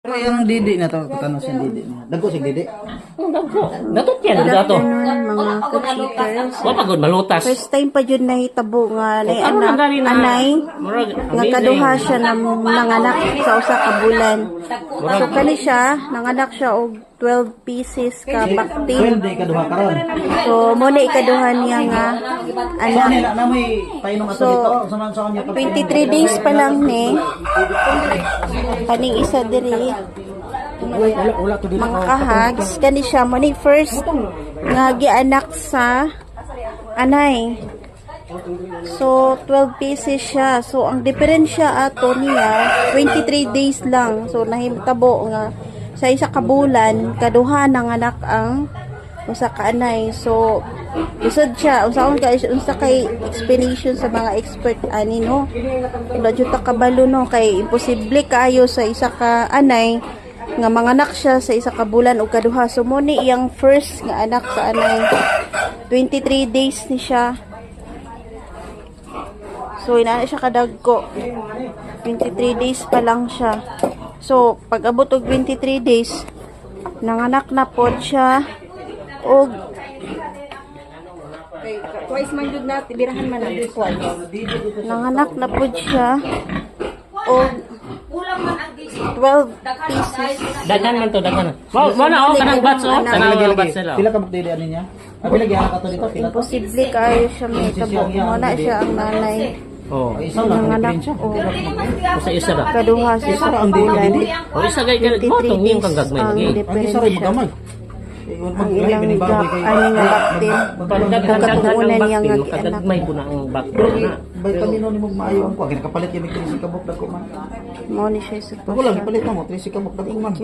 Pero yung didi na to, katanos yung didi na. Dago si didi. Datot yan, dato. mga ka-cheaters. Wa pagod malutas. First time pa yun nahitabo nga nay Ano anak, lang gali na? anay, Murag, nga amazing. kaduha siya na nanganak sa usa ka bulan. So kani siya, nanganak siya og 12 pieces ka bakti. 12 day kaduha karon. So mo na ikaduha niya nga anak. kanila na may painom ato So, dito. Sa man sa kanya 23 days pa lang ni kaning isa diri Mga kahags kani siya mo ni first nga gianak sa anay So, 12 pieces siya. So, ang diferensya ato niya, 23 days lang. So, nahimtabo nga sa isa ka kaduha ng anak ang usa ka anay. So, isod siya. Unsa kay unsa kay explanation sa mga expert ani no. Ila jud kabalo no kay imposible kayo sa isa ka anay nga manganak siya sa isa ka bulan o kaduha. So, mo ni iyang first nga anak sa anay. 23 days ni siya. So, inaano siya kadagko. 23 days pa lang siya. So, pag abot og 23 days, nanganak na po siya og Twice man jud na tibirahan man na twice. nanganak na po siya og 12 pieces. Dagan man to, dagan. Wa wa na oh kanang bats oh. Kanang mga bats sila. Pila ka bukti ani niya? Ah, pila gyud ato dito pila. Imposible kayo siya may tabo. Muna siya ang nanay. Oh. Isa lang ang og Sa isa ra. kaduha siya sa bulan. O isa gay ganit mo 23 tong yung kang gagmay ang lagi. Ang isa ra gamay. Ang ilang kay. ano nga baktin. Pagkatuunan kanang niya nga bakti, anak. makagagmay po na ang bakti na. Bay kanino ni mo maayo ang kuha ginakapalit yung 30 kabok dako man. Mo ni siya sa Ako lang ipalit mo 30 kabok dako man.